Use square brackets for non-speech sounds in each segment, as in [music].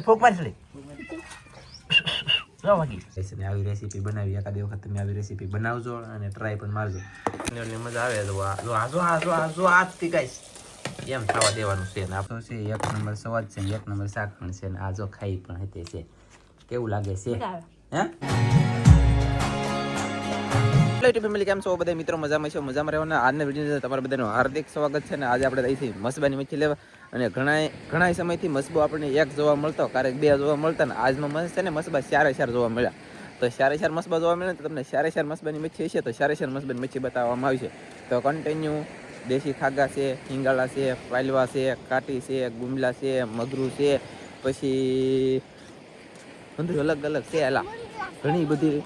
ફૂક આવી રેસીપી બનાવી એકાદી વખત તમે આવી રેસીપી બનાવજો અને ટ્રાય પણ મારજો મજા આવે તો આ જો આ જો આ આ જો આજથી ગાઈસ એમ ખાવા દેવાનું છે ને આપણો છે એક નંબર સ્વાદ છે એક નંબર શાક પણ છે ને આજો ખાઈ પણ હતી છે કેવું લાગે છે હે યુટ્યુબ ફેમિલી કેમ છો? બધા મિત્રો મજામાં છો? મજામાં રહેવાના? આજના વીડિયો તમારા બધાનું હાર્દિક સ્વાગત છે અને આજે આપણે અહીંથી મસબાની મચ્છી લેવા. અને ઘણા ઘણા સમયથી મસબો આપણને એક જોવા મળતો, ક્યારેક બે જોવા મળતા ને આજમાં મસ્ત છે ને મસબા ચારે ચાર જોવા મળ્યા. તો ચારે ચાર મસબા જોવા મળે તો તમને ચારે ચાર મસબાની મચ્છી હશે તો ચારે ચાર મસબાની મચ્છી બતાવવામાં આવશે તો કન્ટિન્યુ દેશી ખાગા છે, હિંગાળા છે, પાલવા છે, કાટી છે, ગુમલા છે, મગરું છે, પછી અલગ અલગ છે એલા. ઘણી બધી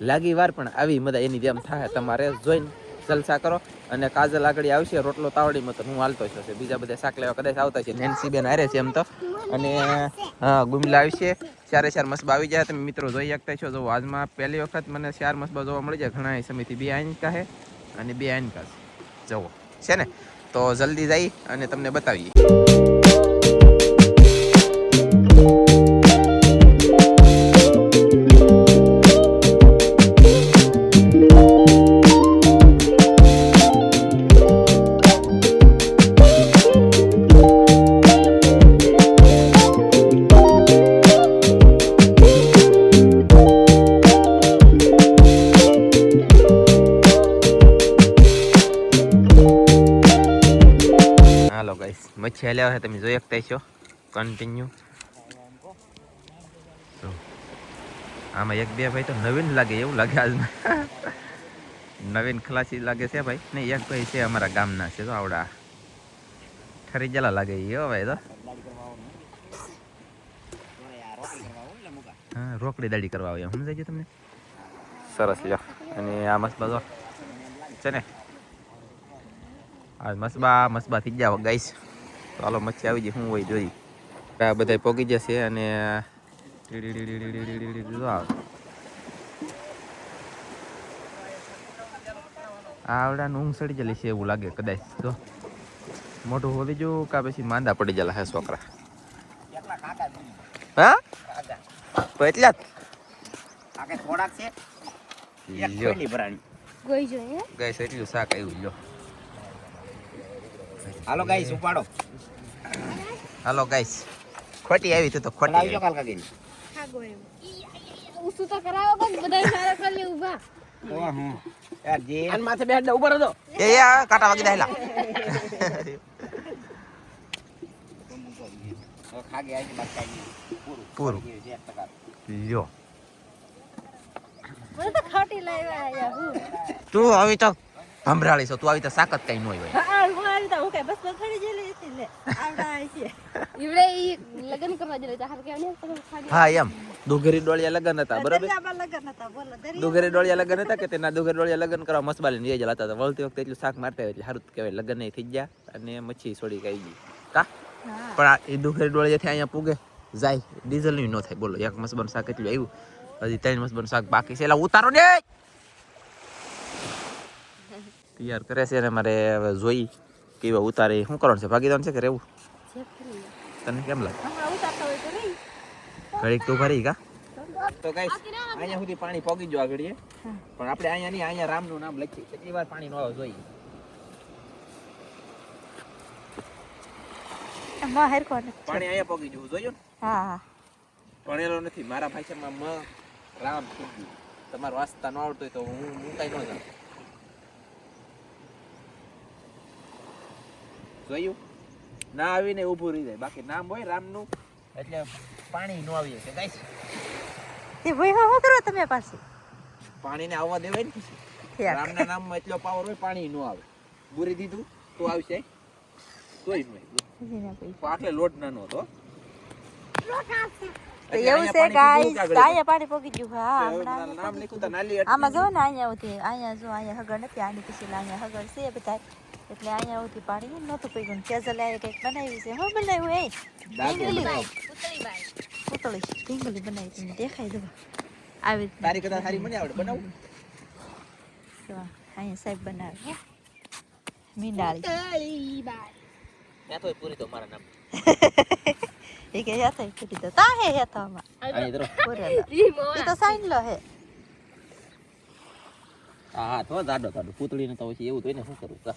લાગી વાર પણ આવી મજા એની જેમ થાય. તમારે જોઈને જલસા કરો અને કાજલ આગળ આવશે, રોટલો તાવડીમાં તો હું હાલતો છું બીજા બધા શાક લેવા કદાચ આવતા છે. નેન્સી બેન હારે છે એમ તો. અને ગુમલા આવશે. ચારે ચાર મસબા આવી જાય. તમે મિત્રો જોઈ શકતા છો. જો આજમાં પહેલી વખત મને ચાર મસબા જોવા મળી જાય. ઘણા સમયથી બે આંકા છે અને બે આંકા છે. જવો છે ને? તો જલ્દી જઈ અને તમને બતાવીએ. ગાઈસ હશે તમે જોઈ શકતા છો કન્ટિન્યુ આમાં એક બે ભાઈ તો નવીન લાગે, એવું લાગે આજના. [laughs] નવીન ખલાસી લાગે છે ભાઈ. ને એક ભાઈ છે અમારા ગામના છે તો આવડા. ઠરી જલા લાગે એ ભાઈ તો હા, રોકડી દાડી કરવા આવે, સમજાય છે તમને? સરસ, લ્યો. અને આ મસ્ત બધો છે ને? આ મસબા મસબા થઈ ગયા ગાઈસ તો હાલો, મચ્છી આવી ગઈ શું હોય જોઈ. આ બધા પોગી જશે અને જો આ આવડાનું ઊંઘ સડી જલી છે એવું લાગે કદાચ જો મોટું હોલી જો કા પછી માંદા પડી જલા હે છોકરા હા તો એટલા આકે થોડાક છે જ એક લ્યો થેલી ભરાણી ગઈ જોઈએ ગાઈસ એટલું શાક આવ્યું લ્યો હાલો ગાઈસ ઉપાડો હાલો ગાઈસ ખોટી આવી તું તો ખોટી આવી. કાલ કાગીને ખાગો એમ. ઉસુ તો કરાવો કે બધા સારા કરી ઊભા ઓહ. હું યાર જે અને માથે બેઠ ઉપર હતો એ આ કાંટા વાગી દાયલા ખાગે આવી બાદ ખાઈ પૂરું. પૂરું. પડી ગયું છે એક ટકા. લ્યો. મને તો ખાટી લાવ્યા આયા તું આવી તો. ભંભરાળી છો. તું આવી તો સાકત કઈ ન હોય હા હું આવી તો હું કઈ બસ બસ ખડી જેલી હતી લે આવડા છે ઈવડે ઈ લગન કરવા જેલે ચાહર કે ને હા એમ. દુઘરી ડોળિયા લગન હતા બરાબર? લગન હતા બોલો દરિયા દુઘરી ડોળિયા લગન હતા કે તેના દુઘરી ડોળિયા લગન કરવા મસબાલી ને જલા હતા? વળતી વખતે એટલું શાક મારતા હોય એટલે સારું કહેવાય લગન નહીં થઈ ગયા અને મચ્છી છોડી ગઈ ગઈ. કા? પણ આ એ દુઘરી ડોળિયાથી અહીંયા પૂગે જાય. ડીઝલનું ન થાય. બોલો એક મસબન શાક એટલું આવ્યું. હજી ત્રણ મસબન શાક બાકી છે. એટલે ઉતારો ને! તૈયાર કરે છે ને મારે હવે જોઈ કેવા ઉતારે. શું કરવાનું છે? ભાગીદાન છે કે રહેવું? તને કેમ લાગે? ઘડીક તું ભરી કા? તો કઈ અહીંયા સુધી પાણી પોગી જો આગળ પણ આપણે અહીંયા નહીં અહીંયા રામનું નામ લખી કેટલી વાર પાણી નો આવે જોઈએ. માં હેર પાણી અહીંયા પોગી જવું જોયું? હા હા. ભણેલો નથી. મારા ભાષામાં મ રામ થઈ ગયું તમારે વાંચતા ન આવડતું હોય તો હું હું કઈ ન જાણું. જોયું ના આવીને ઊભું રહી જાય. બાકી નામ હોય રામનું એટલે પાણી ન આવી શકે ગાઈસ. તે ભાઈ હા કરો તમે પાછું? પાણીને આવવા દેવાય ને પછી. રામના નામમાં એટલો પાવર હોય પાણી ન આવે. બુરી દીધું તો આવશે. તોય નહીં. તો લોટ નાનો હતો. એવું છે પાણી ગાઈસ. પોકી ગયું. હા હમણાં નામ લખ્યું નાલી આમાં જો ને અહીંયા ઉથી અહીંયા જો અહીંયા હગર નથી આની પછી અહીંયા હગર છે બધા. એટલે અહીંયા ઉથી પાણી નહોતું પીગું કેઝલ આયે કંઈક બનાવ્યું છે. હું બનાવ્યું એ. ઢીંગલી પૂતળી. ઢીંગલી બનાવી તમને દેખાય દો આવી તારી કદાચ સારી મને આવડે. બનાવું? અહીંયા સાહેબ બનાવે હો. મીંડાળી. ત્યાં તો પૂરી તો મારા નામ. [laughs] એ કે હેતો કીધી તો. તા હે હેતો આમાં. અહીં તરફ પૂરેલો. [laughs] એ તો સાઈન લો હે હા તો દાડો દાડો પૂતળીને તો પછી એવું તો એને શું કરું કા.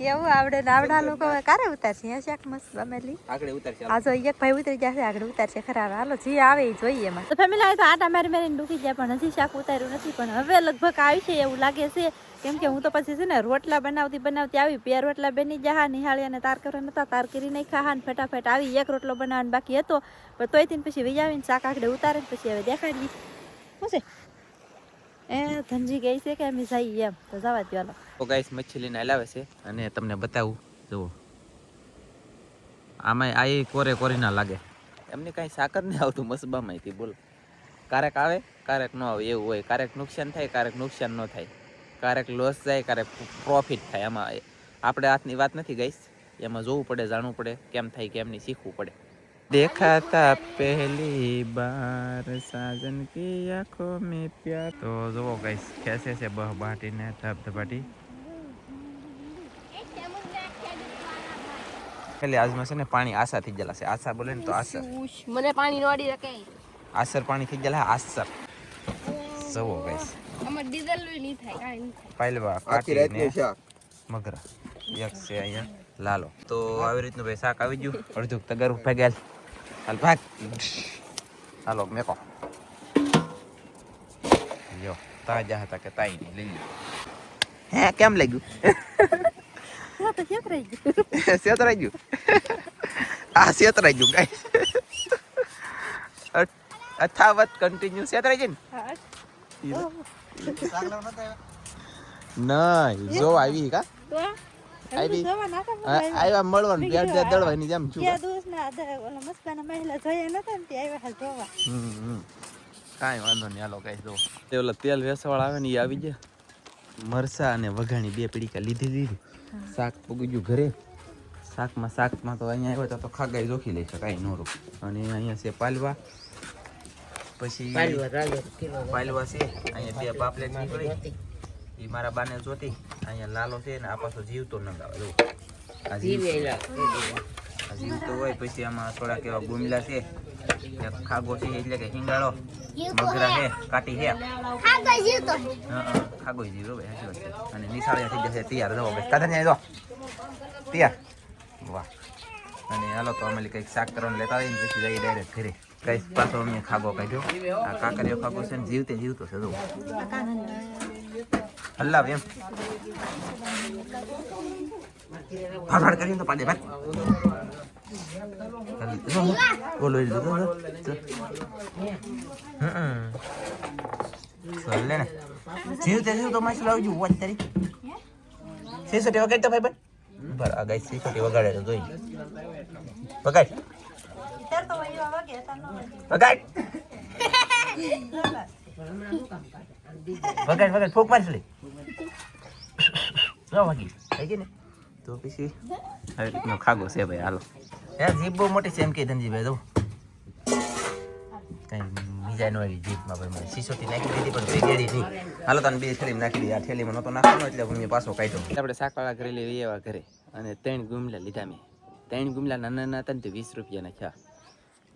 કેવું આવડે આવડા લોકો કારે ઉતારશે હે શાક મસ્ત બમેલી આગળ ઉતારશે આ જો એક ભાઈ ઉતરી જશે છે આગળ ઉતારશે ખરા. હાલો જે આવે એ જોઈએ એમાં. તો ફેમિલી આવે તો આટા મારી મારીને ડૂકી ગયા પણ હજી શાક ઉતાર્યું નથી. પણ હવે લગભગ આવી છે એવું લાગે છે. કેમ કે હું તો પછી છે ને રોટલા બનાવતી બનાવતી આવી બે રોટલા બેની જહા નિહાળી અને તાર કરવા નતા તાર કરી નહીં ખા ને ફટાફટ આવી એક રોટલો બનાવવાનો બાકી હતો. પણ તોયથી પછી વહી આવીને શાક આગળ ઉતારે પછી હવે દેખાડી શું છે? એ ધનજી ગઈ છે કે અમે જઈએ એમ. તો જવા દો હાલો. તો ગાઈસ, મચ્છી લઈને હલાવે છે. અને તમને બતાવું, જુઓ. આમાં આ કોરે કોરી ના લાગે. એમને કાંઈ સાકર નહીં આવતું મસબામાંથી, બોલ. ક્યારેક આવે ક્યારેક ન આવે, એવું હોય. ક્યારેક નુકસાન થાય ક્યારેક નુકસાન ન થાય. ક્યારેક લોસ જાય ક્યારેક પ્રોફિટ થાય. આમાં આપણે હાથની વાત નથી ગઈશ એમાં જોવું પડે, જાણવું પડે, કેમ થાય, કેમ નહીં, શીખવું પડે. દેખાતા પહેલી બાર સાજન કી આંખો મેં પ્યાર તો જુઓ ગાઈસ ખેંચે છે બહ બાટીને ધબધબાટી ખાલી આજમાં છે ને પાણી આશા થઈ ગયેલા છે આશા બોલે ને તો આસર મને પાણી નોડી રકે આશર પાણી થઈ ગયેલા આશર જુઓ ગાઈસ આમાં ડીઝલ નહીં થાય કાઈ નહીં આખી કાઢીને રાતનું મગરા એક છે અહીંયા લાલો તો આવી રીતનું ભાઈ શાક આવી ગયું અડધું તગર ભાગ્યા હાલ ભાગ હાલો મેકો યો તાજા હતા કે તાઈ નહીં લઈ લ્યો હે કેમ લાગ્યું ગયું સેતરાઈ ગયું આ સેતરાઈ ગયું ગાઈસ અથાવત કન્ટિન્યુ સેતરાઈ જાય ને નહીં જો આવી કા આવી આવ્યા મળવાનું પેટ બે દળવાની જેમ છું. ત્યાં દોસ્ત ના ઓલા મસ્કાના મહિલા જોયા નતા ને ત્યાં આવ્યા જોવા. હમ, હમ. કાંઈ વાંધો નહીં હાલો કાંઈ દો તે ઓલા તેલ વેસવાળ આવે ને એ આવી ગયા. મરસા અને વઘાણી બે પડીકા લીધી લીધી શાક પૂગી ગયું ઘરે. શાકમાં શાકમાં તો અહીંયા આવ્યો તો તો ખાગાઈ જોખી લઈ છે કાંઈ નોરું અને અહીંયા છે પાલવા. પછી પાલવા છે અહીંયા બે પાપલેટ નીકળી. એ મારા બાને જોતી અહીંયા લાલો છે ને આ પાછો જીવતો નંગાવે જો આ જીવ આ જીવતો હોય પછી આમાં થોડાક એવા ગુમલા છે. એક ખાગો છે એટલે કે હિંગાળો. મગરા છે કાટી છે હા, હા, ખાગો જીવ્યો ભાઈ સાચી વાત છે. અને નિશાળિયા થઈ જશે તૈયાર. જવો ભાઈ કાદર ને જો તૈયાર. વાહ. અને હાલો તો અમે કંઈક શાક કરવાનું લેતા આવીને પછી જઈએ ડાયરેક્ટ ઘરે. કઈ પાછો અમે ખાગો કાઢ્યો. આ કાકરીઓ ખાગો છે ને જીવતે જીવતો છે જો હલ્લાવ એમ ફાફાડ કરીને તો પાડે ભાઈ. ઓલો લીધો જો. હમ. લે ને. જીવતે જીવતો માછલો આવજો વાત તારી સીસોટી વગાડ તો ભાઈ ભાઈ. બર આ ગાય સીસોટી વગાડે તો જોઈ. વગાડ. તો વગાડ. [laughs] વગાડ વગાડ ફૂક માછલી જો વાગી. થઈ ગઈ ને? તો પછી હવે રીતનો ખાગો છે ભાઈ હાલો. યાર જીભ બહુ મોટી છે એમ કે ધનજીભાઈ જો. કઈ બીજા નો આવી જીભમાં ભાઈ મને સીસોટી નાખી દીધી પણ ભેગેડી નહીં. હાલો તને બે થેલીમાં નાખી દીધી આ થેલીમાં નહોતો નાખવાનો એટલે હું પાછો કાઢ્યો. આપણે શાકવાળા ઘરે લઈ એવા ઘરે. અને ત્રણ ગુમલા લીધા મેં. ત્રણ ગુમલા નાના નાના હતા ને તે વીસ રૂપિયાના થયા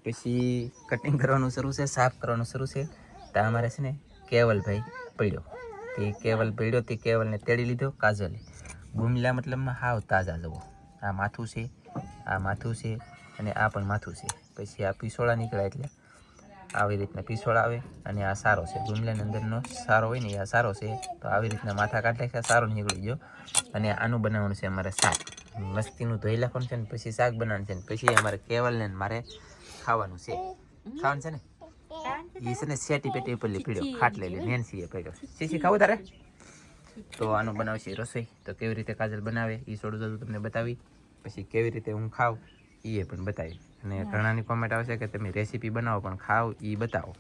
પછી કટિંગ કરવાનું શરૂ છે સાફ કરવાનું શરૂ છે. તો અમારે છે ને કેવલભાઈ પડ્યો. તે કેવલ પડ્યો, તે કેવલને તેડી લીધો, કાજલે. ગુમલા મતલબમાં હાવ તાજા જવો આ માથું છે, આ માથું છે અને આ પણ માથું છે. પછી આ પીસોળા નીકળ્યા એટલે આવી રીતના પીસોળા આવે અને આ સારો છે. ગુમલાની અંદરનો સારો હોય ને આ સારો છે, તો આવી રીતના માથા કાઢે છે સારો નીકળી ગયો. અને આનું બનાવવાનું છે અમારે શાક. મસ્તીનું ધોઈ નાખવાનું છે ને, પછી શાક બનાવવાનું છે ને, પછી અમારે કેવલને મારે ખાવાનું છે. ખાવાનું છે ને? એ છે ને સેટી પેટી ઉપર પીડ્યો ખાટલે લે એ પડ્યો સીસી ખાવું તારે? તો આનું બનાવશે રસોઈ. તો કેવી રીતે કાજલ બનાવે એ થોડું થોડું તમને બતાવી. પછી કેવી રીતે હું ખાવ એ પણ બતાવી. અને ઘણાની કોમેન્ટ આવશે કે તમે રેસીપી બનાવો પણ ખાવ એ બતાવો.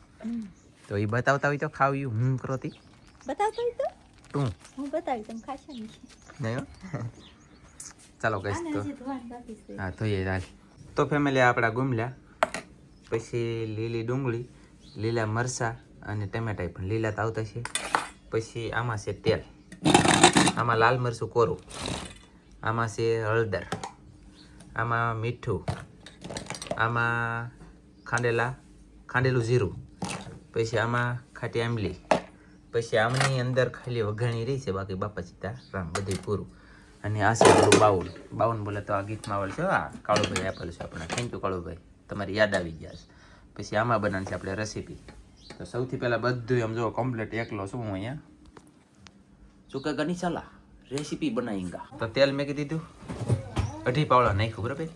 તો એ બતાવતા હોય તો ખાવ એ હું કરોતી? બતાવતા હોય તો? તું. હું બતાવી તમે ખાશો નહીં. ચાલો કહીશ તો. હા તો એ હાલ. તો ફેમિલી આપણા ગુમલ્યા. પછી લીલી ડુંગળી લીલા મરચાં અને ટમેટા પણ લીલા તો આવતા છે. પછી આમાં છે તેલ. આમાં લાલ મરચું કોરું. આમાં છે હળદર. આમાં મીઠું. આમાં ખાંડેલા, ખાંડેલું જીરું. પછી આમાં ખાટી આંબલી. પછી આમની અંદર ખાલી વઘાણી રહી છે બાકી બાપા સીતા રામ બધું પૂરું. અને આ છે આપણું બાઉલ. બાઉલ બોલે તો આ ગીતમાં આવડશે હા, કાળુભાઈ આપેલું છે આપણે. Thank you Kalubhai. તમારી યાદ આવી ગયા છે. પછી આમાં બનાવવાની છે આપણે રેસીપી તો સૌથી પહેલાં બધું એમ જો કમ્પ્લીટ એકલો છું હું અહીંયા. શું કે ગની ચાલા રેસીપી બનાવીંગા તો તેલ મેં કીધું અઢી પાવડા નાખ્યું બરાબર?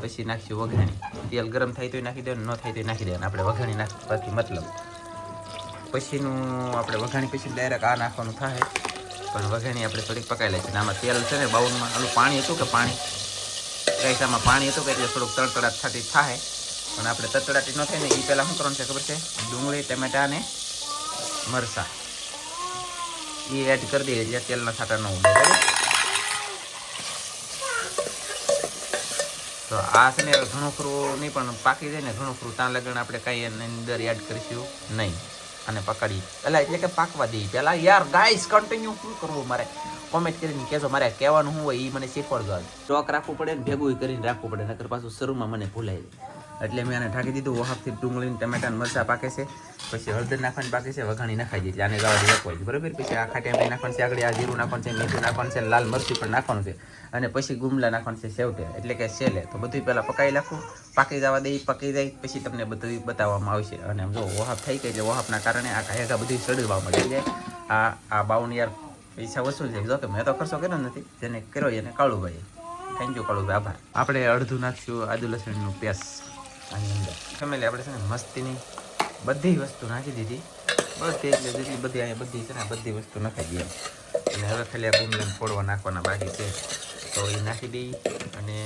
પછી નાખ્યું વઘાણી. તેલ ગરમ થાય તો નાખી દેવાનું ન થાય તો નાખી દેવાનું. આપણે વઘાણી નાખ બાકી મતલબ. પછીનું આપણે વઘાણી પછી ડાયરેક્ટ આ નાખવાનું થાય. પણ વઘાણી આપણે થોડીક પકાવી લે છે આમાં તેલ છે ને બાઉલમાં આનું પાણી હતું કે પાણી? આમાં પાણી હતું કે એટલે થોડુંક તળતળાટ થતી થાય. પણ આપણે તતડાટી ન થાય ને એ પહેલાં શું કરવાનું છે ખબર છે? ડુંગળી, ટમેટા અને મરચાં. એ એડ કરી દઈએ જે તેલના છાંટા ન ઉડે તો આ છે ને ઘણું ખરું નહીં, પણ પાકી જાય ને ઘણું ખરું ત્યાં લગન આપણે કાંઈ એની અંદર એડ કરીશું નહીં. અને પકડી એટલે એટલે કે પાકવા દઈએ. પહેલાં યાર ગાઈસ કન્ટિન્યુ શું કરવું મારે? કોમેન્ટ કરીને કહેજો મારે કહેવાનું હોય એ મને શીખવાડજો ચોક રાખવું પડે ને ભેગું કરીને રાખવું પડે, નકર પાછું શરૂમાં મને ભૂલાઈ જાય. એટલે મેં આને ઢાંકી દીધું વહાફથી ડુંગળીને ટમેટાને ટમેટા મરચાં પાકે છે, પછી હળદર નાખવાની પાકે છે, વઘાણી નાખાઈ દીધી આને દે હોય બરાબર? પછી આખા ખાટી નાખવાનું છે, આગળ આ જીરું નાખવાનું છે મીઠું નાખવાનું છે લાલ મરચું પણ નાખવાનું છે. અને પછી ગુમલા નાખવાનું છે સેવટે એટલે કે સેલે તો બધું પહેલાં પકાવી નાખું, પાકી જવા દે પકી જાય, પછી તમને બધું બતાવવામાં આવશે. અને જો વહાફ થઈ ગઈ, એટલે વહાપના કારણે આ કાયગા બધી સડવા મળે છે. આ આ બાવન યાર પૈસા વસૂલ છે જો કે મેં તો ખર્ચો કર્યો નથી, જેને કર્યો એને કાળુભાઈ થેન્ક યુ કાળુભાઈ, આભાર. આપણે અડધું નાખશું આદુ લસણનું પેસ્ટ આની અંદર. ફેમિલી, આપણે છે ને મસ્તીની બધી વસ્તુ નાખી દીધી. બસ એટલે જેટલી બધી અહીંયા બધી છે ને બધી વસ્તુ નાખી દઈએ અને હવે ખાલી આ ગુમલેમ ફોડવા નાખવાના બાકી છે. તો એ નાખી દઈ અને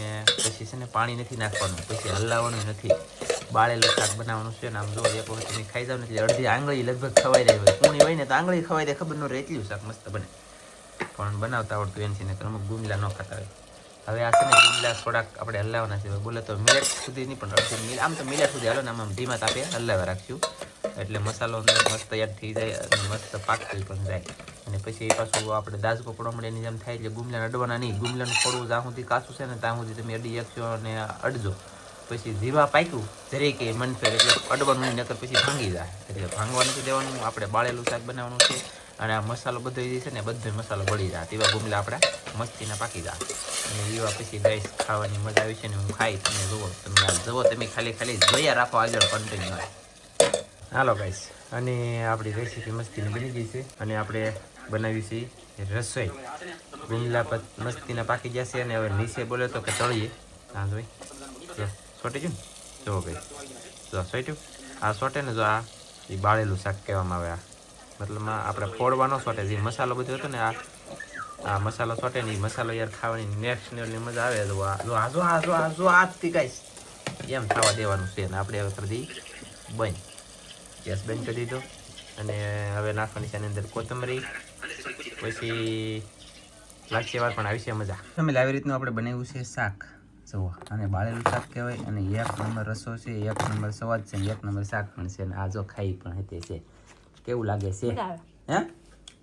પછી છે ને પાણી નથી નાખવાનું, પછી હલાવવાનું નથી. બાળેલું શાક બનાવવાનું છે ને, આમ જો એક વખત તમે ખાઈ જાવ એટલે અડધી આંગળી લગભગ ખવાઈ રહી હોય. પૂણી હોય ને તો આંગળી ખવાઈ દે, ખબર ન રહે એટલું શાક મસ્ત બને. પણ બનાવતા આવડતું એનથી ને અમુક ગુમલા ન ખાતા હોય. હવે આ છે ને ગુમલા થોડાક આપણે હલાવવાના છે. બોલે તો મિલેટ સુધી નહીં, પણ રાખશું મિલ આમ તો મિલેટ સુધી હાલો ને આમ ધીમા તાપે હલાવવા રાખ્યું એટલે મસાલો અંદર મસ્ત તૈયાર થઈ જાય અને મસ્ત પાકવી પણ જાય. અને પછી એ પાછું આપણે દાજ પકડવા મળે એની જેમ થાય એટલે ગુમલાને અડવાના નહીં. ગુમલાનું થોડું જ્યાં સુધી કાચું છે ને ત્યાં સુધી તમે અડી શકશો અને અડજો. પછી જીવા પાક્યું જરીકે મનફેર એટલે અડવાનું નહીં, નકર પછી ભાંગી જાય. એટલે ભાંગવા નથી દેવાનું, આપણે બાળેલું શાક બનાવવાનું છે. અને આ મસાલો બધો છે ને, બધો મસાલો બળી જાય તેવા ગુમલા આપણા મસ્તીના પાકી જાય અને એવા પછી ગાઈસ ખાવાની મજા આવી છે ને, હું ખાઈ તમે જુઓ તમે આ જુઓ, તમે ખાલી ખાલી જોયા રાખો આગળ કન્ટિન્યુ હાલો ગાઈસ અને આપણી રેસીપી મસ્તીની બની ગઈ છે. અને આપણે બનાવી છે રસોઈ. ગુમલા મસ્તીના પાકી જશે અને હવે નીચે બોલે તો કે તળીએ. હા જોઈ સોટી ગયું ને? ગઈ જો સોટ્યું. આ સોટે ને જો આ એ બાળેલું શાક કહેવામાં આવે આ. મતલબમાં આપણે ફોડવાનો સોટે જે મસાલો બધો હતો ને આ આ મસાલો સોટે ને મસાલો યાર ખાવાની નેક્સ્ટ લેવલની મજા આવે. તો આ, જો આ જો આ જો આ જો આ જ એમ થવા દેવાનું છે ને આપણે હવે કરી બંધ. ગેસ બંધ કરી દીધો. અને હવે નાખવાની છે એની અંદર કોથમરી. પછી લાગશે વાર પણ આવી છે મજા. તમે આવી રીતનું આપણે બનાવ્યું છે શાક. જુઓ અને બાળેલું શાક કહેવાય અને એક નંબર રસો છે, એક નંબર સ્વાદ છે એક નંબર શાક પણ છે. અને આ જો ખાઈ પણ હતી છે. કેવું લાગે છે? હે?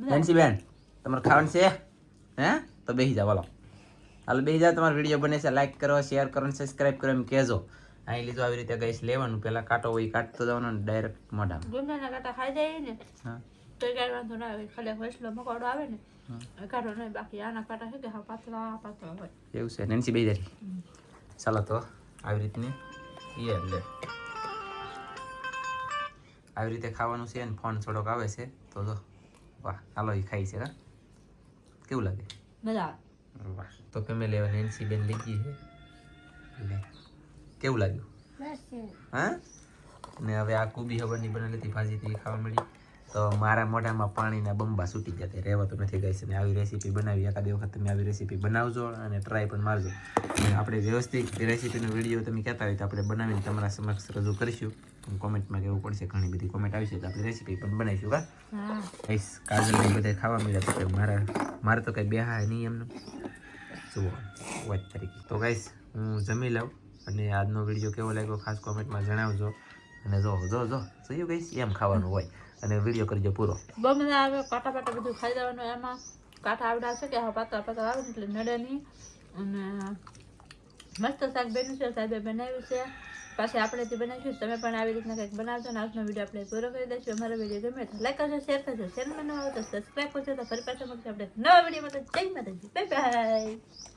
બેનસી બેન તમારે ખાવાનું છે? હે? તો બેસી જાઓ બોલો. હાલ બેસી જાઓ તમારો વીડિયો બને છે લાઈક કરો શેર કરો અને સબસ્ક્રાઈબ કરો એમ કહેજો. અહીં લીધું આવી રીતે ગઈશ લેવાનું. પહેલાં કાંટો હોય કાઢતો જવાનો ને ડાયરેક્ટ મોઢા ગુંદાના કાંટા ખાઈ જાય ને હા. તો કાંઈ વાંધો ના આવે. ખાલી વસલો મકોડો આવે ને કાઢો નહીં બાકી આના કાંટા છે કે હા પાતળા પાતળા હોય. એવું છે નેન્સી બે જારી ચાલો તો આવી રીતની એ લે. આવી રીતે ખાવાનું છે અને ફોન થોડોક આવે છે તો જો. વાહ હાલો એ ખાઈ છે હા? કેવું લાગે? મજા વાહ તો ફેમિલી હવે નેન્સી બેન લઈ ગઈ છે. કેવું લાગ્યું? હા? ને હવે આ કુબી ખબરની બનાવેલી હતી ભાજી હતી ખાવા મળી. તો મારા મોઢામાં પાણીના બંબા છૂટી જતા રહેવાતું નથી ગઈ અને આવી રેસીપી બનાવી. એકાદ વખત તમે આવી રેસીપી બનાવજો અને ટ્રાય પણ મારજો. આપણે વ્યવસ્થિત રેસીપીનો વીડિયો તમે કહેતા હોય તો આપણે બનાવીને તમારા સમક્ષ રજૂ કરીશું. કોમેન્ટમાં કહેવું પડશે. ઘણી બધી કોમેન્ટ આવી છે તો આપણે રેસીપી પણ બનાવીશું કા હા. કઈશ કાજલ બધા ખાવા મળ્યા તો મારા મારે તો કંઈ બેહા નહીં એમને. જુઓ વાત તરીકે તો ગાઈસ હું જમી લઉં અને આજનો વીડિયો કેવો લાગ્યો ખાસ કોમેન્ટમાં જણાવજો. અને જો જો જો જોયું ગઈશ એમ ખાવાનું હોય. અને વીડિયો કરજો પૂરો. બહુ આવે કાંટા પાટા બધું ખાઈ દેવાનું એમાં. કાંટા આવડા છે કે હા, પાતળા પાતળા આવે એટલે નડે નહીં. અને મસ્ત શાક બન્યું છે, સાહેબે બનાવ્યું છે. પાછી આપણે તે બનાવીશું તમે પણ આવી રીતના કંઈક બનાવજો ને આજનો વીડિયો આપણે પૂરો કરી દઈશું. અમારો વીડિયો ગમે તો લાઈક કરજો શેર કરજો. ચેનલમાં ન આવે તો સબસ્ક્રાઈબ કરજો તો ફરી પાછા મળશે આપણે નવા વિડીયોમાં તો જય માતાજી. Bye bye